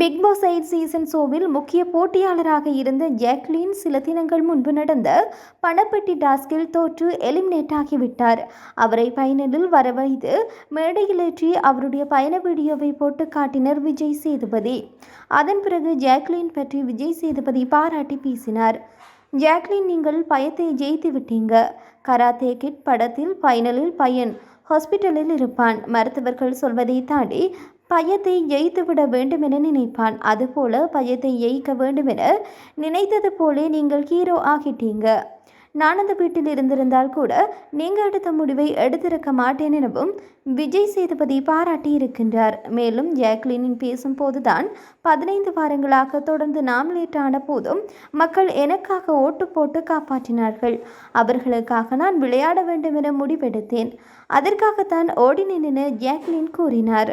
Big pass eight season ஷோவில் முக்கிய போட்டியாளராக இருந்த ஜாக்லின் சில தினங்கள் முன்பு நடந்த பணப்பெட்டி டாஸ்கில் தோற்று எலிமினேட் ஆகிவிட்டார். அவரை ஃபைனலில் வரவைத்து மேடையிலேற்றி அவருடைய பயண வீடியோவை போட்டு காட்டினர் விஜய் சேதுபதி. அதன் பிறகு ஜாக்லின் பற்றி விஜய் சேதுபதி பாராட்டி பேசினார். ஜாக்லின் நீங்கள் பயத்தை ஜெயித்து விட்டீங்க. கராத்தே கிட் படத்தில் ஃபைனலில் பையன் ஹாஸ்பிட்டலில் இருப்பான். மருத்துவர்கள் சொல்வதை தாண்டி பயத்தை ஜெயித்துவிட வேண்டும் என நினைப்பான். அதுபோல பயத்தை ஜெயிக்க வேண்டும் என நினைத்தது போலே நீங்கள் ஹீரோ ஆகிட்டீங்க. நான் அந்த வீட்டில் இருந்திருந்தால் கூட நீங்கள் எடுத்த முடிவை எடுத்திருக்க மாட்டேன் எனவும் விஜய் சேதுபதி பாராட்டி இருக்கின்றார். மேலும் ஜாக்லினின் பேசும்போதுதான் பதினைந்து வாரங்களாக தொடர்ந்து நாம் ஆன போதும் மக்கள் எனக்காக ஓட்டு போட்டு காப்பாற்றினார்கள். அவர்களுக்காக நான் விளையாட வேண்டும் என முடிவெடுத்தேன். அதற்காகத்தான் ஓடினேன் என ஜாக்லின் கூறினார்.